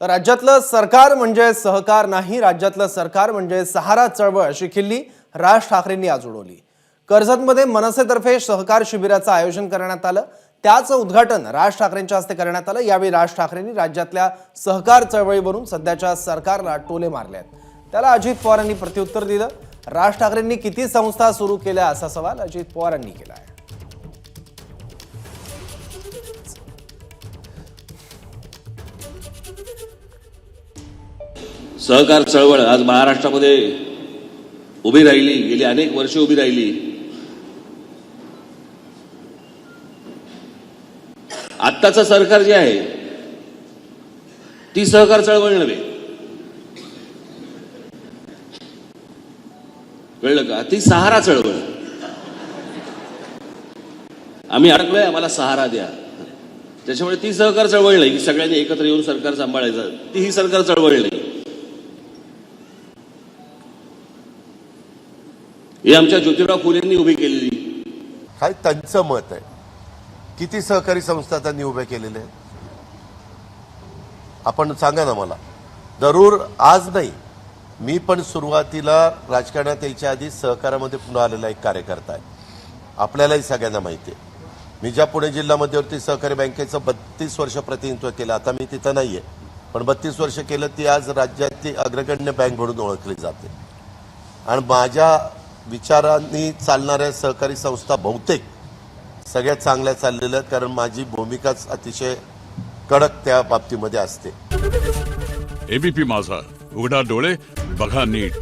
राज्यातलं सरकार म्हणजे सहकार नाही राज्यातलं सरकार म्हणजे सहारा चळवळ अशी खिल्ली राज ठाकरेंनी आज उडवली. कर्जतमध्ये मनसेतर्फे सहकार शिबिराचं आयोजन करण्यात आलं. त्याचं उद्घाटन राज ठाकरेंच्या हस्ते करण्यात आलं. यावेळी राज ठाकरेंनी राज्यातल्या सहकार चळवळीवरून सध्याच्या सरकारला टोले मारले आहेत. त्याला अजित पवारांनी प्रत्युत्तर दिलं. राज ठाकरेंनी किती संस्था सुरू केल्या असा सवाल अजित पवारांनी केला आहे. सहकार चळवळ आज महाराष्ट्रामध्ये उभी राहिली गेली अनेक वर्ष उभी राहिली. आत्ताचं सरकार जे आहे ती सहकार चळवळ नव्हे. कळलं का? ती सहारा चळवळ. आम्ही अडकलोय आम्हाला सहारा द्या. त्याच्यामुळे ती सहकार चळवळ नाही की सगळ्यांनी एकत्र येऊन सरकार सांभाळायचं. ती ही सरकार चळवळ नाही. ही आमच्या ज्योतिराव फुलेंनी उभी केलेली. काय त्यांचं मत आहे. किती सहकारी संस्था त्यांनी उभ्या केलेल्या आहेत? आपण सांगा ना मला. जरूर आज नाही मी पण सुरुवातीला राजकारणात यायच्या आधी सहकारामध्ये पुन्हा आलेला एक कार्यकर्ता आहे. आपल्यालाही सगळ्यांना माहिती आहे. मी ज्या पुणे जिल्हा मध्यवर्ती सहकारी बँकेचं बत्तीस वर्ष प्रतिनिधित्व केलं. आता मी तिथं नाही आहे पण बत्तीस वर्ष केलं ती आज राज्यातली अग्रगण्य बँक म्हणून ओळखली जाते. आणि माझ्या विचारांनी चालणाऱ्या सहकारी संस्था बहुतेक सगळ्यात चांगल्या चाललेल्या आहेत कारण माझी भूमिकाच अतिशय कडक त्या बाबतीमध्ये असते. एबीपी माझा. उघडा डोळे बघा नीट.